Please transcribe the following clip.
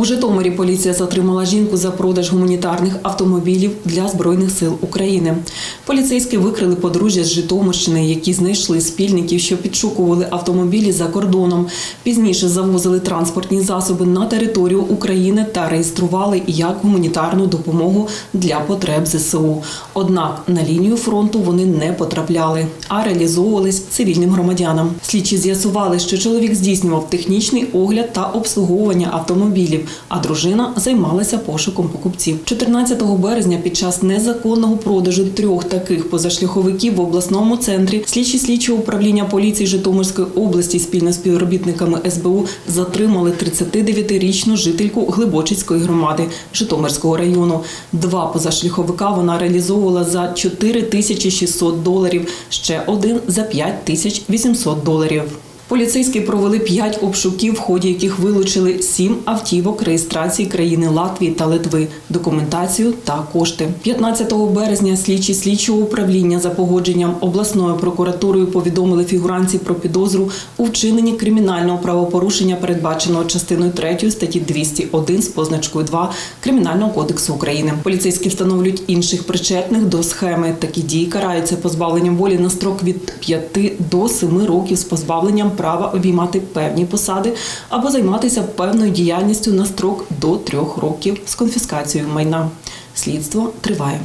У Житомирі поліція затримала жінку за продаж гуманітарних автомобілів для Збройних сил України. Поліцейські викрили подружжя з Житомирщини, які знайшли спільників, що підшукували автомобілі за кордоном. Пізніше завозили транспортні засоби на територію України та реєстрували як гуманітарну допомогу для потреб ЗСУ. Однак на лінію фронту вони не потрапляли, а реалізовувались цивільним громадянам. Слідчі з'ясували, що чоловік здійснював технічний огляд та обслуговування автомобілів, а дружина займалася пошуком покупців. 14 березня під час незаконного продажу трьох таких позашляховиків в обласному центрі слідчі слідчого управління поліції Житомирської області спільно з співробітниками СБУ затримали 39-річну жительку Глибочицької громади Житомирського району. Два позашляховика вона реалізовувала за 4600 доларів, ще один за 5800 доларів. Поліцейські провели п'ять обшуків, в ході яких вилучили сім автівок реєстрації країни Латвії та Литви, документацію та кошти. 15 березня слідчі слідчого управління за погодженням обласною прокуратурою повідомили фігуранці про підозру у вчиненні кримінального правопорушення, передбаченого частиною 3 статті 201 з позначкою 2 Кримінального кодексу України. Поліцейські встановлюють інших причетних до схеми. Такі дії караються позбавленням волі на строк від 5 до 7 років з позбавленням права обіймати певні посади або займатися певною діяльністю на строк до трьох років з конфіскацією майна. Слідство триває.